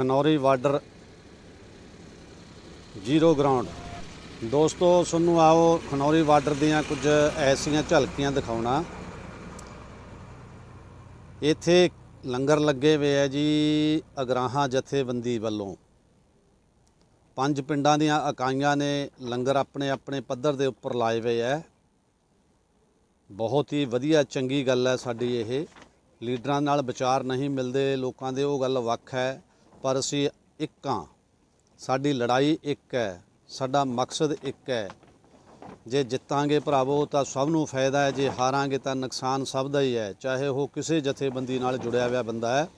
Khanauri border zero ground. ਦੋਸਤੋ, ਤੁਹਾਨੂੰ ਆਓ ਖਨੌਰੀ ਬਾਰਡਰ ਦੀਆਂ ਕੁਝ ਐਸੀਆਂ ਝਲਕੀਆਂ ਦਿਖਾਉਣਾ। ਇੱਥੇ ਲੰਗਰ ਲੱਗੇ ਹੋਏ ਆ ਜੀ ਅਗਰਾਹਾਂ ਜਥੇਬੰਦੀ ਵੱਲੋਂ। ਪੰਜ ਪਿੰਡਾਂ ਦੀਆਂ ਇਕਾਈਆਂ ਨੇ ਲੰਗਰ ਆਪਣੇ ਆਪਣੇ ਪੱਧਰ ਦੇ ਉੱਪਰ ਲਾਏ ਹੋਏ ਆ। ਬਹੁਤ ਹੀ ਵਧੀਆ, ਚੰਗੀ ਗੱਲ ਹੈ ਸਾਡੀ ਇਹ। ਲੀਡਰਾਂ ਨਾਲ ਵਿਚਾਰ ਨਹੀਂ ਮਿਲਦੇ, ਲੋਕਾਂ ਦੇ ਉਹ ਗੱਲ ਵੱਖ ਹੈ। ਪਰ ਅਸੀਂ ਇੱਕ ਹਾਂ। ਸਾਡੀ ਲੜਾਈ ਇੱਕ ਹੈ, ਸਾਡਾ ਮਕਸਦ ਇੱਕ ਹੈ। ਜੇ ਜਿੱਤਾਂਗੇ ਭਰਾਵੋ ਤਾਂ ਸਭ ਨੂੰ ਫਾਇਦਾ ਹੈ, ਜੇ ਹਾਰਾਂਗੇ ਤਾਂ ਨੁਕਸਾਨ ਸਭ ਦਾ ਹੀ ਹੈ। ਚਾਹੇ ਉਹ ਕਿਸੇ ਜਥੇਬੰਦੀ ਨਾਲ ਜੁੜਿਆ ਹੋਇਆ ਬੰਦਾ ਹੈ।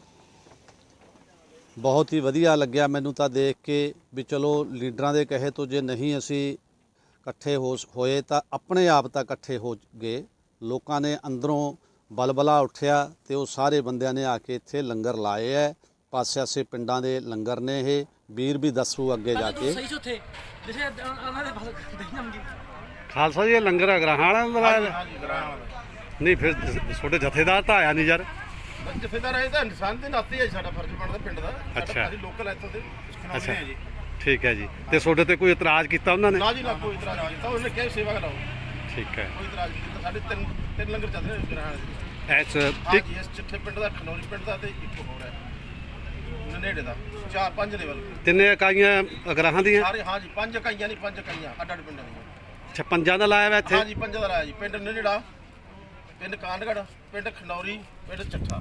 ਬਹੁਤ ਹੀ ਵਧੀਆ ਲੱਗਿਆ ਮੈਨੂੰ ਤਾਂ ਦੇਖ ਕੇ ਵੀ ਚਲੋ ਲੀਡਰਾਂ ਦੇ ਕਹੇ ਤੋਂ ਜੇ ਨਹੀਂ ਅਸੀਂ ਇਕੱਠੇ ਹੋ ਹੋਏ ਤਾਂ ਆਪਣੇ ਆਪ ਤਾਂ ਇਕੱਠੇ ਹੋ ਗਏ। ਲੋਕਾਂ ਨੇ ਅੰਦਰੋਂ ਬਲਬਲਾ ਉੱਠਿਆ ਤੇ ਉਹ ਸਾਰੇ ਬੰਦਿਆਂ ਨੇ ਆ ਕੇ ਇੱਥੇ ਲੰਗਰ ਲਾਏ ਐ ਪਾਸੇ-ਆਸੇ ਪਿੰਡਾਂ ਦੇ ਲੰਗਰ ਨੇ ਇਹ। ਵੀਰ ਵੀ ਦੱਸੂ ਅੱਗੇ ਜਾ ਕੇ। ਸਹੀ ਚੌਥੇ ਜਿਸੇ ਉਹਨਾਂ ਦੇ ਮੰਗੀ ਖਾਲਸਾ ਜੀ ਇਹ ਲੰਗਰ ਅਗਰਾਹਾਂ ਵਾਲਾ ਲਗਾਇਆ ਹਾਂਜੀ ਗ੍ਰਾਮ ਨਹੀਂ ਫਿਰ ਤੁਹਾਡੇ ਜਥੇਦਾਰ ਤਾਂ ਆਇਆ ਨਹੀਂ ਯਾਰ। ਜਥੇਦਾਰ ਇਹ ਤਾਂ ਇਨਸਾਨ ਦੇ ਨਾਤੇ ਹੀ ਸਾਡਾ ਫਰਜ਼ ਬਣਦਾ ਪਿੰਡ ਦਾ। ਅੱਛਾ। ਸਾਡਾ ਅਸੀਂ ਲੋਕਲ ਇੱਥੋਂ ਦੇ ਅੱਛਾ। ਠੀਕ ਹੈ ਜੀ। ਤੇ ਤੁਹਾਡੇ ਤੇ ਕੋਈ ਇਤਰਾਜ਼ ਕੀਤਾ ਉਹਨਾਂ ਨੇ? ਨਾ ਜੀ ਨਾ ਕੋਈ ਇਤਰਾਜ਼ ਨਹੀਂ ਕੀਤਾ। ਉਹਨੇ ਕਿਹਾ ਸੇਵਾ ਕਰਾਓ। ਠੀਕ ਹੈ। ਕੋਈ ਇਤਰਾਜ਼ ਨਹੀਂ ਕੀਤਾ। ਸਾਡੇ ਤਿੰਨ ਤਿੰਨ ਲੰਗਰ ਚੱਲ ਰਹੇ ਨੇ ਦੇ। ਐਸ ਇਸ ਚਿੱਠੇ ਪਿੰਡ ਦਾ ਖਨੌਰੀ ਪਿੰਡ ਦਾ ਤੇ ਇੱਕ ਹੋਰ ਹੈ। ਨੇੜੇ ਦਾ ਚਾਰ ਪੰਜ ਲੈਵਲ ਤਿੰਨੇ ਇਕਾਈਆਂ ਅਗਰਾਹਾਂ ਦੀਆਂ? ਸਾਰੇ ਹਾਂਜੀ ਪੰਜ ਇਕਾਈਆਂ ਨਹੀਂ ਪੰਜ ਇਕਾਈਆਂ ਅੱਡ ਅੱਡ ਪਿੰਡਾਂ ਦੀਆਂ। ਅੱਛਾ ਪੰਜਾਂ ਦਾ ਲਾਇਆ ਵਾ ਇੱਥੇ? ਹਾਂਜੀ ਪੰਜਾਂ ਦਾ ਰਾਇਆ ਜੀ ਪਿੰਡ ਨੇੜਾ ਪਿੰਡ ਕਾਂਡਗੜ ਪਿੰਡ ਖਨੌਰੀ ਪਿੰਡ ਚੱਠਾ।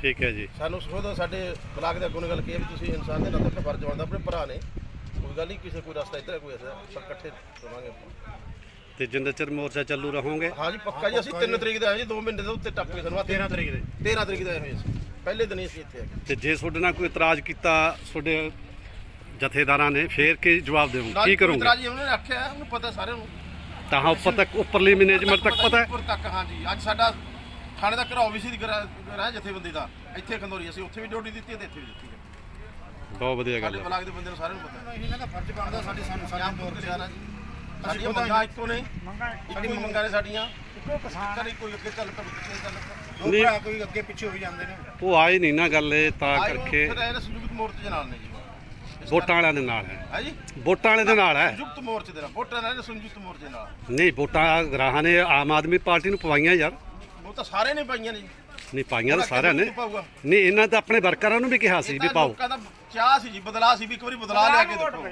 ਠੀਕ ਹੈ ਜੀ। ਸਾਨੂੰ ਖੁਦ ਸਾਡੇ ਬਲਾਕ ਦੇ ਅੱਗੋਂ ਨੇ ਗੱਲ ਕੀ ਹੈ ਵੀ ਤੁਸੀਂ ਇਨਸਾਨ ਦੇ ਨਾਤੇ ਆਪਣਾ ਫਰਜ਼ ਬਣਦਾ ਆਪਣੇ ਭਰਾ ਨੇ। ਕੋਈ ਗੱਲ ਨਹੀਂ ਕਿਸੇ ਕੋਈ ਰਸਤਾ ਇੱਧਰ ਹੈ, ਕੋਈ ਐਸਾ ਸਭ ਇਕੱਠੇ ਰਵਾਂਗੇ ਆਪਾਂ। ਤੇ ਜਿੰਨਾ ਚਿਰ ਮੋਰਚਾ ਚੱਲੂ ਰਹੋਗੇ? ਹਾਂ ਜੀ ਪੱਕਾ ਜੀ ਅਸੀਂ 3 ਤਰੀਕ ਦੇ ਆਏ ਜੀ 2 ਮਹੀਨੇ ਦੇ ਉੱਤੇ ਟੱਪ ਸਾਨੂੰ 13 ਤਰੀਕ ਦੇ। 13 ਤਰੀਕ ਦੇ ਆਏ ਹੋਏ ਸੀ ਪਹਿਲੇ ਦਿਨ ਹੀ ਅਸੀਂ ਇੱਥੇ ਆ ਗਏ। ਤੇ ਜੇ ਤੁਹਾਡੇ ਨਾਲ ਕੋਈ ਇਤਰਾਜ਼ ਕੀਤਾ ਤੁਹਾਡੇ ਜਥੇਦਾਰਾਂ ਨੇ ਫੇਰ ਕੀ ਜਵਾਬ ਦੇਵੋਗੇ? ਨਾਲ ਕੀ ਕਰੋਗੇ? ਇਤਰਾਜ਼ ਜੀ ਉਹਨਾਂ ਨੇ ਆਖਿਆ ਉਹਨੂੰ ਪਤਾ ਸਾਰਿਆਂ ਨੂੰ। ਤਾਂ ਹਾਂ ਉੱਪਰ ਤੱਕ ਉੱਪਰਲੀ ਮੈਨੇਜਮੈਂਟ ਤੱਕ ਪਤਾ ਹੈ? ਉੱਪਰ ਤੱਕ ਹਾਂ ਜੀ ਅੱਜ ਸਾਡਾ ਥਾਣੇ ਦਾ ਘਰਾਓ ਵੀ ਸੀ ਰਹਿ ਜਥੇਬੰਦੀ ਦਾ ਇੱਥੇ ਖੰਦੋਰੀ ਅਸੀਂ ਉੱਥੇ ਵੀ ਡਿਊਟੀ ਦਿੱਤੀ ਤੇ ਇੱਥੇ ਵੀ ਦਿੱਤੀ ਹੈ। ਬਹੁਤ ਵਧੀਆ ਗੱਲ ਸਾਡੇ ਹੈ। ਬਲਾਕ ਦੇ ਬੰਦੇ ਨੂੰ ਸਾਰਿਆਂ ਨੂੰ ਪਤਾ ਹੈ। ਇਹਨਾਂ ਦਾ ਫਰਜ਼ ਬਣਦਾ ਸਾਡੇ ਸਾਨੂੰ ਸਾਡੇ ਦੌਰ ਤੋਂ ਜਾਣਾ ਜੀ। ਸਾਡੀਆਂ ਮੰਗਾਂ ਇੱਕੋ ਨੇ ਮੰਗਾ ਇੱਕੋ ਹੀ ਮੰਗਾਂ ਨੇ ਸਾਡੀਆਂ। ਇੱਕੋ ਕਿਸਾਨ। ਕੋਈ ਅੱਗੇ ਚੱਲ ਪਿੱਛੇ ਚੱਲ ਨਹੀਂ। ਭਰਾ ਕੋਈ ਅੱਗੇ ਪਿੱਛੇ ਹੋਈ ਜਾਂਦੇ ਨੇ। ਉਹ ਆਏ ਨਹੀਂ ਨਾ ਗੱਲ ਇਹ ਤਾਂ ਆਏ ਉਹ ਕਰਕੇ। ਫਿਰ ਇਹ ਸੰਯੁਕਤ ਮੋਰਚੇ ਦੇ ਨਾਲ ਨੇ ਜੀ। ਇਸ ਵੋਟਾਂ ਵਾਲਿਆਂ ਦੇ ਨਾਲ ਹੈ। ਹੈ ਜੀ। ਵੋਟਾਂ ਵਾਲੇ ਦੇ ਨਾਲ ਹੈ। ਸੰਯੁਕਤ ਮੋਰਚੇ ਦੇ ਨਾਲ। ਵੋਟਾਂ ਨਾਲ ਸੰਯੁਕਤ ਮੋਰਚੇ ਨਾਲ। ਨਹੀਂ ਵੋਟਾਂ ਗਰਾਹਾਂ ਨੇ ਆਮ ਆਦਮੀ ਪਾਰਟੀ ਨੂੰ ਪਵਾਈਆਂ ਯਾਰ। ਉਹ ਤਾਂ ਸਾਰੇ ਨੇ ਪਾਈਆਂ ਨੇ ਜੀ। ਨਹੀਂ ਪਾਈਆਂ ਤਾਂ ਸਾਰਿਆਂ ਨੇ। ਪਾਊਗਾ? ਨਹੀਂ ਇਹਨਾਂ ਤਾਂ ਆਪਣੇ ਵਰਕਰਾਂ ਨੂੰ ਵੀ ਕਿਹਾ ਸੀ ਇਹ ਵੀ ਤਾਂ ਪਾਓ। ਲੋਕਾਂ ਦਾ ਚਾਹ ਸੀ ਜੀ ਬਦਲਾਅ ਸੀ ਵੀ ਇੱਕ ਵਾਰੀ ਬਦਲਾਅ ਲਿਆ ਕੇ ਦੇਖੋ।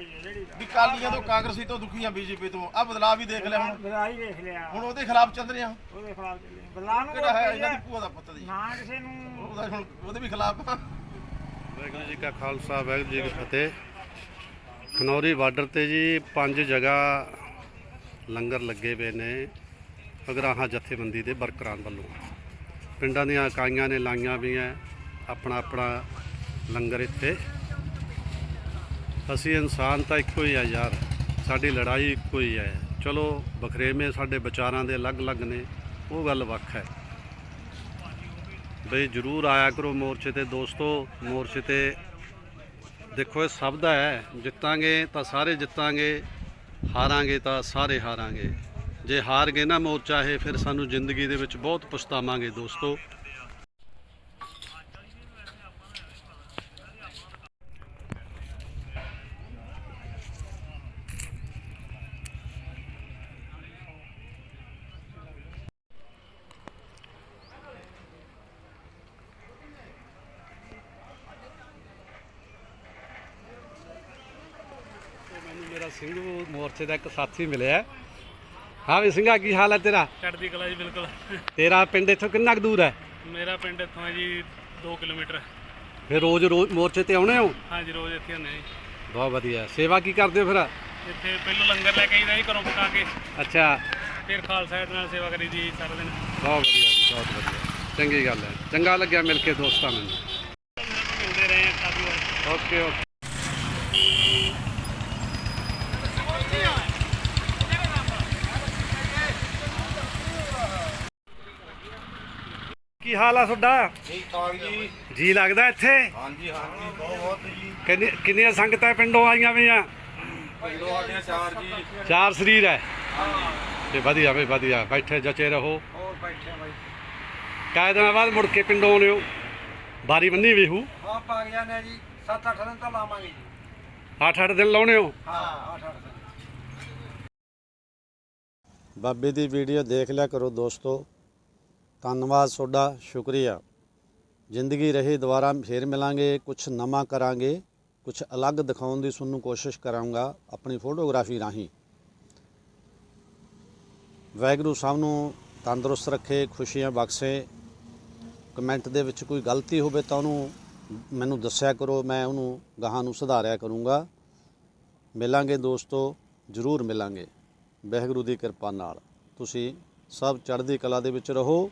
ਵੀ ਕਾਲੀਆਂ ਤੋਂ ਕਾਂਗਰਸੀ ਤੋਂ ਦੁਖੀਆਂ ਬੀਜੇਪੀ ਤੋਂ। ਆ ਬਦਲਾਅ ਵੀ ਦੇਖ ਲਿਆ ਹੁਣ। ਦੇਖ ਲਿਆ। ਹੁਣ ਉਹਦੇ ਖਿਲਾਫ ਚੱਲ ਰਹੇ। ਉਹਦੇ ਖਿਲਾਫ ਚੱਲੇ ਬਦਲਾ ਨੂੰ ਕਿਹੜਾ ਹੈ ਇਹਨਾਂ ਦੀ ਭੂਆ ਦਾ ਪੁੱਤ ਜੀ। ਨਾ ਕਿਸੇ ਨੂੰ ਉਹਦਾ ਹੁਣ ਉਹਦੇ ਵੀ ਖਿਲਾਫ। ਵਾਹਿਗੁਰੂ ਜੀ ਕਾ ਖਾਲਸਾ ਵਾਹਿਗੁਰੂ ਜੀ ਕੀ ਫਤਿਹ। ਖਨੌਰੀ ਬਾਰਡਰ ਤੇ ਜੀ ਪੰਜ ਜਗ੍ਹਾ ਲੰਗਰ ਲੱਗੇ ਹੋਏ ਨੇ ਅਗਰਾਹਾਂ ਜਥੇਬੰਦੀ ਦੇ ਵਰਕਰਾਂ ਵੱਲੋਂ। ਪਿੰਡਾਂ ਦੀਆਂ ਇਕਾਈਆਂ ਨੇ ਲਾਈਆਂ ਵੀ ਹੈ ਆਪਣਾ ਆਪਣਾ ਲੰਗਰ ਇੱਥੇ। ਅਸੀਂ ਇਨਸਾਨ ਤਾਂ ਇੱਕੋ ਹੀ ਆ ਯਾਰ। ਸਾਡੀ ਲੜਾਈ ਇੱਕੋ ਹੀ ਹੈ ਚਲੋ, ਬਖਰੇਵੇਂ ਸਾਡੇ ਵਿਚਾਰਾਂ ਦੇ ਅਲੱਗ-ਅਲੱਗ ਨੇ। ਉਹ ਗੱਲ ਵੱਖ ਹੈ। ਬਈ ਜਰੂਰ ਆਇਆ ਕਰੋ ਮੋਰਚੇ ਤੇ। ਦੋਸਤੋ, ਮੋਰਚੇ ਤੇ ਦੇਖੋ, ਇਹ ਸਭ ਦਾ ਹੈ। ਜਿੱਤਾਂਗੇ ਤਾਂ ਸਾਰੇ ਜਿੱਤਾਂਗੇ, ਹਾਰਾਂਗੇ ਤਾਂ ਸਾਰੇ ਹਾਰਾਂਗੇ। ਜੇ ਹਾਰ ਗਏ ਨਾ ਮੋਰਚਾ ਇਹ, ਫਿਰ ਸਾਨੂੰ ਜ਼ਿੰਦਗੀ ਦੇ ਵਿੱਚ ਬਹੁਤ ਪਛਤਾਵਾਂਗੇ ਦੋਸਤੋ ਮੈਨੂੰ ਮੇਰਾ ਸਿੰਘੂ ਮੋਰਚੇ ਦਾ ਇੱਕ ਸਾਥੀ ਮਿਲਿਆ ਹਾਂ। ਵੀ ਸਿੰਘਾ ਕੀ ਹਾਲ ਹੈ ਤੇਰਾ? ਚੜਦੀ ਕਲਾ ਜੀ ਬਿਲਕੁਲ। ਤੇਰਾ ਪਿੰਡ ਇੱਥੋਂ ਕਿੰਨਾ ਕੁ ਦੂਰ ਹੈ? ਮੇਰਾ ਪਿੰਡ ਇੱਥੋਂ ਹੈ ਜੀ 2 ਕਿਲੋਮੀਟਰ। ਫਿਰ ਰੋਜ਼ ਰੋਜ਼ ਮੋਰਚੇ ਤੇ ਆਉਣੇ ਹੋ? ਹਾਂਜੀ ਰੋਜ਼ ਇੱਥੇ ਹੁੰਦੇ ਜੀ। ਬਹੁਤ ਵਧੀਆ। ਸੇਵਾ ਕੀ ਕਰਦੇ ਹੋ ਫਿਰ? ਇੱਥੇ ਪਹਿਲਾਂ ਲੰਗਰ ਲੈ ਕੇ ਆਈਦਾ ਜੀ ਘਰੋਂ ਪਕਾ ਕੇ। ਅੱਛਾ। ਫਿਰ ਖਾਲਸਾ ਏਡ ਨਾਲ ਸੇਵਾ ਕਰੀ ਦੀ ਸਾਰਾ ਦਿਨ। ਬਹੁਤ ਵਧੀਆ ਜੀ ਬਹੁਤ ਵਧੀਆ। ਚੰਗੀ ਗੱਲ ਹੈ। ਚੰਗਾ ਲੱਗਿਆ ਮਿਲ ਕੇ ਦੋਸਤਾਂ ਨੂੰ ਮਿਲਦੇ ਰਹੇ ਆ ਕਾਫੀ ਵਾਰ। Okay okay. ਕੀ ਹਾਲ ਆ ਤੁਹਾਡਾ? ਠੀਕ ਠਾਕ ਜੀ। ਜੀ ਲੱਗਦਾ ਇੱਥੇ? ਹਾਂਜੀ ਹਾਂਜੀ। ਬਹੁਤ ਬਹੁਤ ਜੀ। ਕਿੰਨੀ ਕਿੰਨੀਆਂ ਸੰਗਤਾਂ ਪਿੰਡੋਂ ਆਈਆਂ ਵੀਆਂ ਪਿੰਡੋਂ ਆਡੀਆਂ ਚਾਰ ਜੀ। ਚਾਰ ਸਰੀਰ ਹੈ? ਤੇ ਵਧੀਆ ਵੀ ਵਧੀਆ। ਬੈਠੇ ਜਚੇ ਰਹੋ। ਹੋਰ ਬੈਠੇ ਬਾਈ। ਕਾਇ ਦਿਨਾਂ ਬਾਅਦ ਮੁੜ ਕੇ ਪਿੰਡੋਂ ਆਉਣੇ ਹੋ? ਬਾਰੀ ਬੰਨੀ ਵੀ ਹੂ। ਹਾਂ ਪਾ ਗਿਆ ਨੇ ਜੀ। 7-8 ਦਿਨ ਤਾਂ ਲਾਵਾਂਗੇ ਜੀ। 8-8 ਦਿਨ ਲਾਉਣੇ ਹੋ? ਹਾਂ 8-8 ਦਿਨ। ਬਾਬੇ ਦੀ ਵੀਡੀਓ ਦੇਖ ਲਿਆ ਕਰੋ ਦੋਸਤੋ। ਧੰਨਵਾਦ ਤੁਹਾਡਾ ਸ਼ੁਕਰੀਆ। ਜ਼ਿੰਦਗੀ ਰਹੇ, ਦੁਬਾਰਾ ਫੇਰ ਮਿਲਾਂਗੇ ਕੁਝ ਨਵਾਂ ਕਰਾਂਗੇ ਕੁਝ ਅਲੱਗ ਦਿਖਾਉਣ ਦੀ ਤੁਹਾਨੂੰ ਕੋਸ਼ਿਸ਼ ਕਰਾਂਗਾ, ਆਪਣੀ ਫੋਟੋਗ੍ਰਾਫੀ ਰਾਹੀਂ। ਵਾਹਿਗੁਰੂ ਸਾਹਿਬ ਨੂੰ ਤੰਦਰੁਸਤ ਰੱਖੇ, ਖੁਸ਼ੀਆਂ ਬਖਸ਼ੇ। ਕਮੈਂਟ ਦੇ ਵਿੱਚ ਕੋਈ ਗਲਤੀ ਹੋਵੇ ਤਾਂ ਉਹਨੂੰ ਮੈਨੂੰ ਦੱਸਿਆ ਕਰੋ, ਮੈਂ ਉਹਨੂੰ ਗਾਹਾਂ ਨੂੰ ਸੁਧਾਰਿਆ ਕਰੂੰਗਾ। ਮਿਲਾਂਗੇ ਦੋਸਤੋ, ਜ਼ਰੂਰ ਮਿਲਾਂਗੇ। ਵਾਹਿਗੁਰੂ ਦੀ ਕਿਰਪਾ ਨਾਲ। ਤੁਸੀਂ ਸਭ ਚੜ੍ਹਦੀ ਕਲਾ ਦੇ ਵਿੱਚ ਰਹੋ।